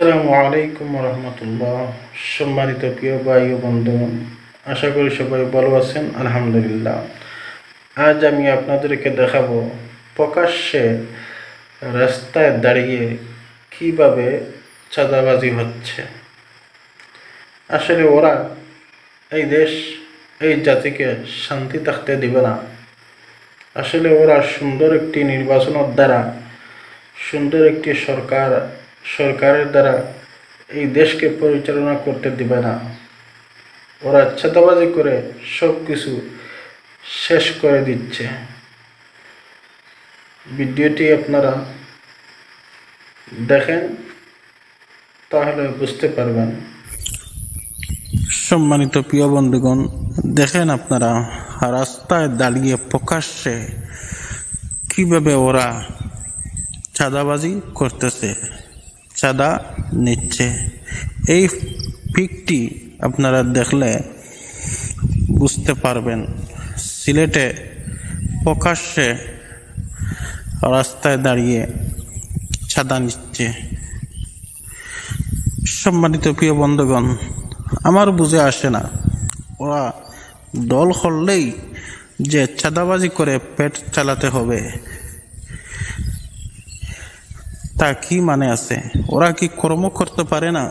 আসসালামু আলাইকুম রহমতুল্লাহ সম্মানিত প্রিয় ভাই ও বন্ধু, আশা করি সবাই ভালো আছেন, আলহামদুলিল্লাহ। আজ আমি আপনাদেরকে দেখাবো প্রকাশ্যে রাস্তায় দাঁড়িয়ে কীভাবে চাঁদাবাজি হচ্ছে। আসলে ওরা এই দেশ, এই জাতিকে শান্তি থাকতে দিবে না। আসলে ওরা সুন্দর একটি নির্বাচনের দ্বারা, সুন্দর একটি সরকার সরকারের দ্বারা এই দেশকে পরিচালনা করতে দিবে না। ওরা ছাতাবাজি করে সব কিছু শেষ করে দিচ্ছে। ভিডিওটি আপনারা দেখেন, তাহলে বুঝতে পারবেন। সম্মানিত প্রিয় বন্ধুগণ, দেখেন আপনারা, রাস্তায় দাঁড়িয়ে প্রকাশ্যে কীভাবে ওরা চাঁদাবাজি করতেছে। চাঁদা নিচ্ছে। এই পিকটি আপনারা দেখলে বুঝতে পারবেন। সিলেটে প্রকাশ্যে রাস্তায় দাঁড়িয়ে চাঁদা নিচ্ছে। সম্মানিত প্রিয় বন্ধুগণ, আমার বুঝে আসে না। ওরা দল করলেই যে চাঁদাবাজি করে পেট চালাতে হবে। তা কি মানে আছে? ওরা কি কর্ম করতে পারে না?